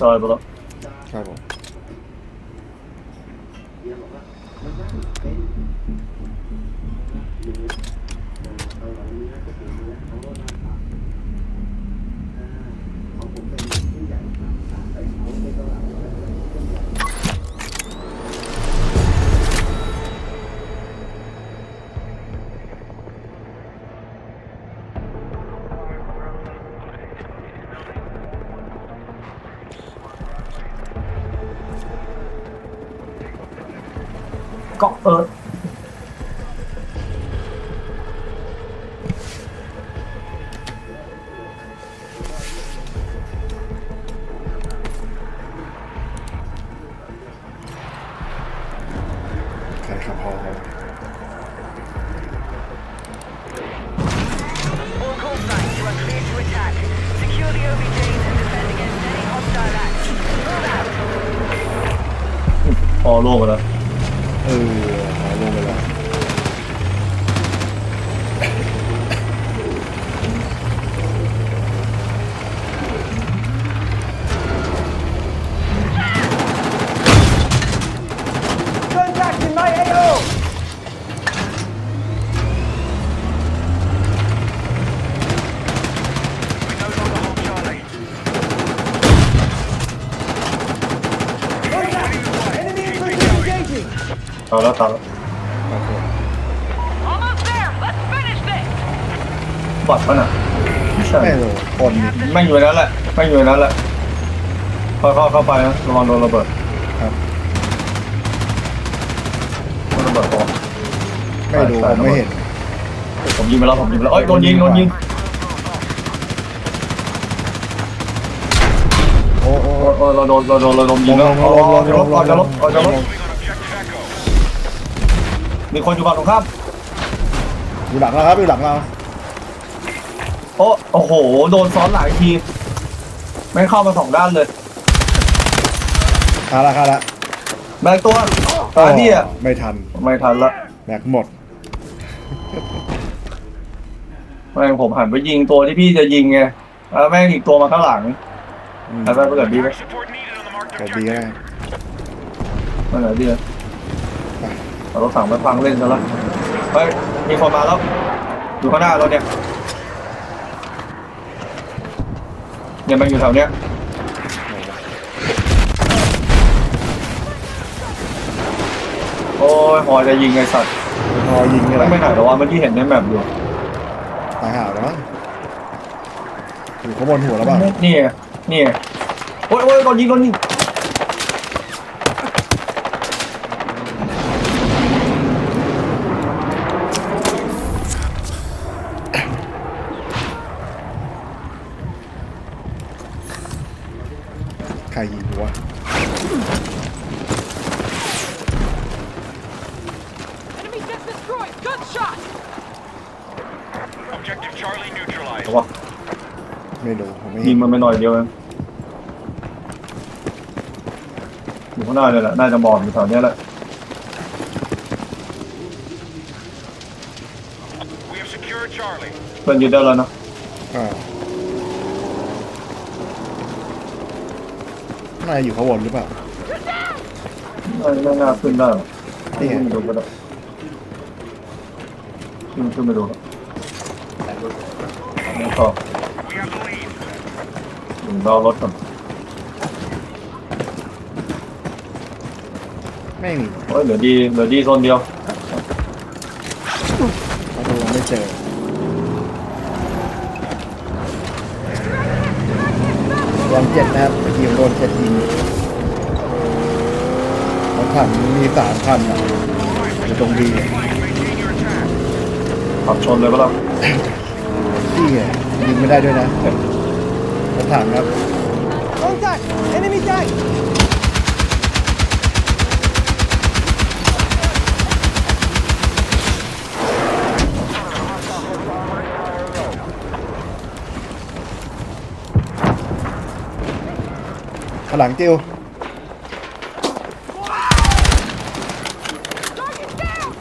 ซอยไปแเกาะเออใครขับพอครับ All call signs, you are clear to attack. Secure the OBJs and defend against any hostile acts. Move out. พอโล่งไปแล้ว เออหาย เอาแล้วตามแล้วครับผม Almost there. Let's finish this. บอดมันอะไม่ใช่ไม่รู้คนนี่ไม่อยู่ในนั้นแหละไม่อยู่ในนั้นแหละเข้าเข้าเข้าไปนะระวังโดนระเบิดครับโดนระเบิดพอไม่รู้ใช่ผมไม่เห็นผมยิงไปแล้วผมยิงไปแล้วเอ้ยโดนยิงโดนยิงโอ้โอ้โอ้โอ้เราโดนเราโดนเราโดนยิงแล้วลงลเอางลเอางลจะงลลบงเอาจะลบเอาจะลบลง มีคนอยู่ฝั่งตรงข้ามอยู่หลังเราครับอยู่หลังเราโอ้โอ้โห โดนซ้อนหลายทีแม่งเข้ามาสองด้านเลยคาละคาละแบกตัวตายที่อะไม่ทันไม่ทันละแบกหมดแม่งผมหันไปยิงตัวที่พี่จะยิงไงแล้วแม่งอีกตัวมาข้างหลังอืมไปไปไปเกิดดีไหม Support needed on the marked เกิดดีก็ได้ไม่ไหนดีเลย เอารถสั่งไปพังเล่นซะแล้วเฮ้ยมีคนมาแล้วอยู่ข้างหน้าเราเนี่ยเนี่ยมันอยู่แถวเนี้ยโอ้ยหอยจะยิงไอ้สัตว์พอยิงนี่แหไม่ละไม่ไหนหรอวะเมื่อกี้เห็นในแมปอยู่ตายห่าแล้วมั้งอยู่ข้างบนหัวแล้วเปล่านี่ไงนี่ไงโอ้ยโอ้ยโดนยิงโดนยิง Objective Charlie neutralized. เอาวะไม่รู้ผมไม่ยิเห็งนมันไปหน่อยเดียวเองอยู่ข้างหน้าเลยแหละน่าจะบอดอยู่แถวเนี้ยแหละ We have secured Charlie. เพื่อนยึดได้แล้วนะอ่าข้าง ในอยู่ข้างบนหรือเปล่า ไม่ไม่น่าขึ้นได้หรอกนี่ไง ขึ้นไปดูก็ได้ขึ้นขึ้นไปดูแล้วนี่ก็ We have the lead. ถึงเรารถก่อนไม่มีโอ้ยเหลือดีเหลือดีโซนเดียวเขาดูไม่เจอโดนเจ็ดนะครับเมื่อกี้ผมโดนเจ็ดยิงเขาขันมีสามคันอะอยู่ตรงดี Maintain your attack. ขับชนเลยปะล่ะที่ไงยิงไม่ได้ด้วยนะรถถังครับ Contact! Enemy tank! ข้างหลังจิว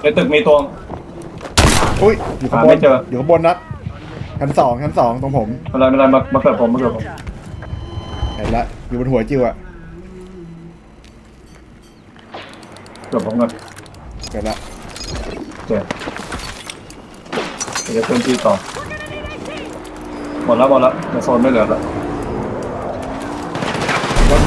ในตึกมีตัว อุ้ยอยู่ข้างบหาไม่นเจอ อยู่ข้างบนนัดชั้นสองชั้นสองตรงผมอะไรไม่เป็นไรมามาเกิดผมมาเกิดผมเห็นละอยู่บนหัวจิวอะเกิดผมก่อนเห็นละเจ็บเดี๋ยวจะเคลื่อนที่ต่อหมดแล้วหมดแล้วในโซนไม่เหลือแล้วรถ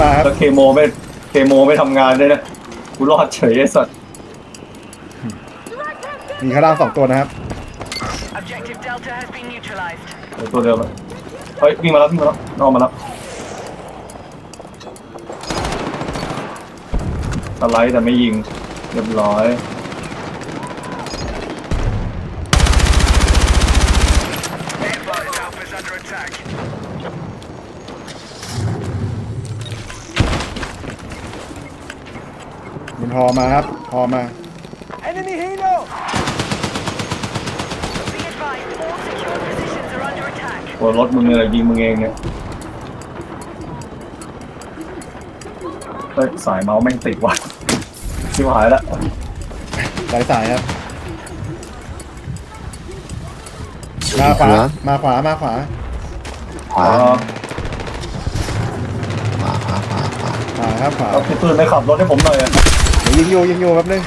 มาครับแล้วเคโมไม่เคโมไม่ทำงานด้วยนะกูรอดเฉยไอ้สัตว์มีข้างล่างสองตัวนะครับ Objective Delta has been neutralized. เหลือตัวเดียวแล้วเฮ้ยวิ่งมาแล้ววิ่งมาแล้วนอกมาแล้วสไลด์แต่ไม่ยิงเรียบร้อย ฮอมาครับฮอมา Enemy helo! Be advised, all secure positions are under attack. ตัวรถมึงเนี่ยยิงมึงเองเนี่ยเฮ้ยสายเมาส์แม่งติดว่ะชิบหายแล้วสายสายครับ มาขวามาขวา มาขวา ขวาอ๋อขวาขวาขวาขวาขวาครับขวาแล้วพี่ปืนไม่ขับรถให้ผมหน่อยอะเดี๋ ยวยิงอยู่ยิงอยู่ครับนึง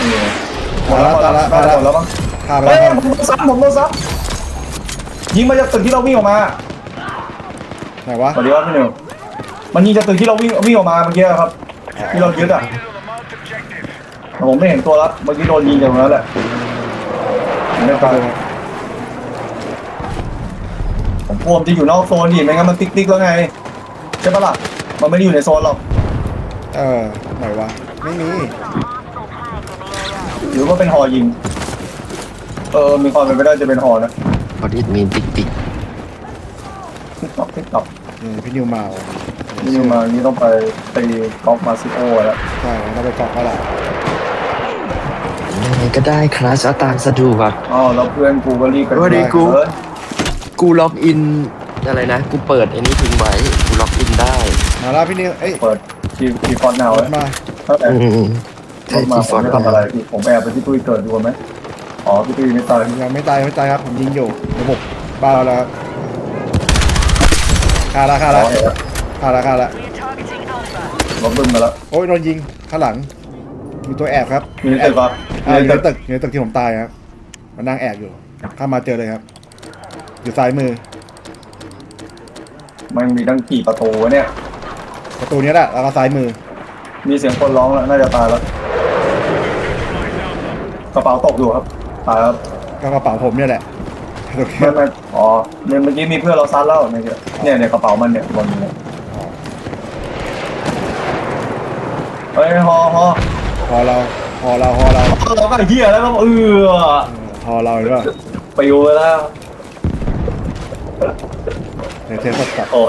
นี่หมดแล้วหมดแล้วมามาแล้วหมดแล้วมั้งข้ามไปเฮ้ยแล้วผมโดนซ้ำผมโดนซ้ำยิงมาจากตึกที่เราวิ่งออกมาไหนวะสวัสดีครับพี่หนึ่งมันยิงจากตึกที่เราวิ่งวิ่งออกมาเมื่อกี้ครับ ที่เรายึดอะแต่ผมไม่เห็นตัวแล้วเมื่อกี้โดนยิงจากตรงนั้นแหละไม่ตายผมกลัวมันจะอยู่นอกโซนดิไม่งั้นมันติ๊กติ๊กแล้วไงใช่ปะล่ะมันไม่ได้อยู่ในโซนหรอกเออ ไหนวะ ไม่มี หรือว่าเป็นหอยิง เออ มีความเป็นไปได้จะเป็นหอนะพอดีมีติ๊กติ๊กติ๊กต็อกติ๊กต็อกนี่พี่นิวมาว่ะนี่มานี่ต้องไปตีกอล์ฟมาซิโอแล้วใช่เราไปเกาะเขาละยังไงก็ได้คลาสเอาตามสะดวก อ๋อแล้วเพื่อนกูก็รีบไปสวัสดีกู เออกูล็อกอินอะไรนะ กูเปิดไอ้นี้ทิ้งไว้ กูล็อกอินได้ มาแล้วพี่นิว เอ้ย เปิด ทีทีฟอนต์นาวรแล้ถวมาตั้งแต่อืมรใช่ถมาที่ผฟอมนไม่ต์ทำอะไรพี่ผมแอบไปที่ตุ้ยเกิดดูไหมอ๋อพี่ตุ้ยไม่ตายยังไม่ตายไม่ตายครับผมยิงอยู่ระบบบ้าเราแล้วครับฆ่าละฆ่าอ๋ละอเห็นแล้วฆ่าละฆ่าละ We are targeting Alpha. รถบึ้มมาแล้วโอ้ยโดนยิงข้างหลัง มีตัวแอบครับมีในตึกปะอ่าอยู่มีในในตึตึกกอยู่ในตึกที่ผมตายครับมันนั่งแอบอยู่เข้ามาเจอเลยครับ อยู่ซ้ายมือมันมีตั้งกี่ประตูวะเนี่ย ประตูนี้แหละแล้วก็ซ้ายมือ มีเสียงคนร้องแล้ว น่าจะตายแล้ว กระเป๋าตกอยู่ครับ ตายครับก็กระเป๋าผมเนี่ยแหละไม่ไม่อ๋อเนี่ยเมื่อกี้มีเพื่อนเราซัดแล้วเนี่ยเนี่ยเนี่ยกระเป๋ามันเนี่ยบนเนี่ยเฮ้ยฮอฮอพอเราพอเราพอเราเราก็ไอ้เหี้ยแล้วก็เออพอเราหรือเปล่าไปอยู่แล้วเดี๋ยวเทสกลับโอ้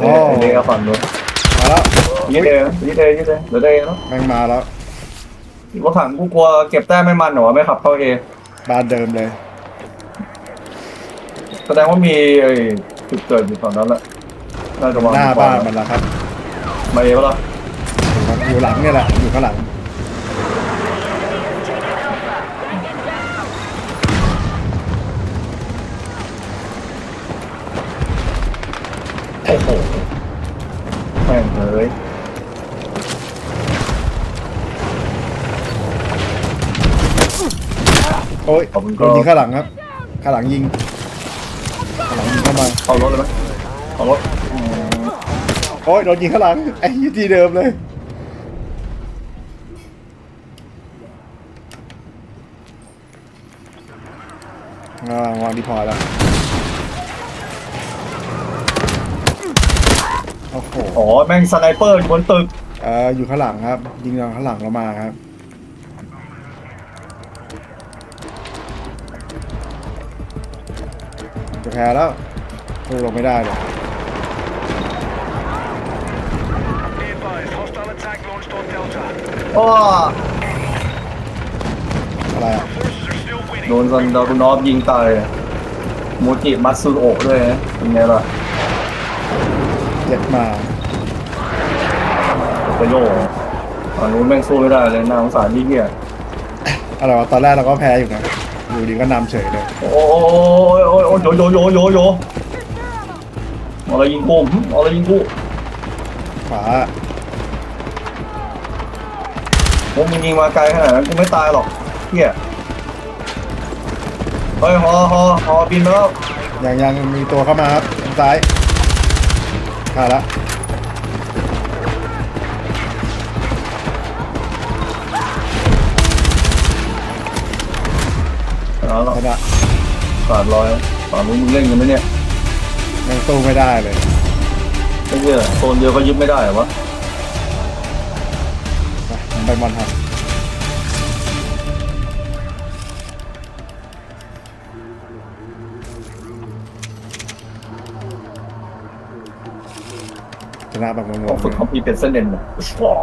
โหโอ้เด็กกับฝั่งนู้นมาแล้วยี่เดย์ยี่เดย์ยี่เดย์เดี๋ยวเดย์เนาะแม่งมาแล้วรถถังกูกลัวเก็บแต้มไม่มันเหรอวะไม่ขับเข้าเอบ้านเดิมเลย แสดงว่ามีไอ้จุดเกิดอยู่ตอนนั้นแหละน่าจะวางหน้าบ้านมันละครับมาเอปะล่ะอยู่หลังเนี่ยแหละอยู่ข้างหลัง โอ้โหแม่ งเลยโอ้ยโดนยิงข้างหลังครับข้างหลังยิงข้างหลังยิงเข้ามาเอารถเลยไหมเอารถอืมโอ้ยโดนยิงข้างหลังไอ้ยี่ทีเดิมเลยอ่าวางดีพอแล้ว โอ้โหอ๋อแม่งสไนเปอร์อยู่บนตึกเอออยู่ข้างหลังครับ ยิงเราข้างหลังเรามาครับ จะแพ้แล้วสู้เราไม่ได้เลยโอ้ออโดนซันดารุนอฟยิงตายอะโมจิมัตสุโอะด้วยนะเป็นไงล่ะ เจ็บมาไปโยกฝั่งนู้นแม่งสู้ไม่ได้เลยน่าสงสารที่เหี้ยอะไรวะตอนแรกเราก็แพ้อยู่นะอยู่ดีก็นำเฉยเลยโอ้ยโอ้ยโอ้ยโยโยโยโยโยเอาอะไรยิงกูหึเอาอะไรยิงกูขวาผมมึงยิงมาไกลขนาดนั้นกูไม่ตายหรอกเหี้ยเฮ้ยฮอฮอฮอบินมาแล้วยังยังมีตัวเข้ามาครับทางซ้าย ขาดละเอาละชนะขาดร้อยฝั่งนู้นมึงเล่นกันไหมเนี่ยยังสู้ไม่ได้เลยไม่เชื่อโซนเดียวก็ยึดไม่ได้เหรอวะ ไปผมไปมอนทันช นะแบบงต้องงๆฝึกเลยคอมพิวเตอร์เส้นเด่นนะว้าว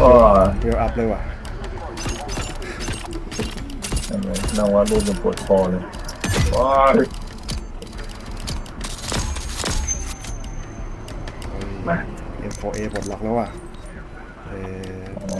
ว้าวเวลอัพเลยว่ะนางว่ารูปมันปวดคอเลยว้าวเฮ้ย M4A ปลดล็อกแล้วว่ะเออ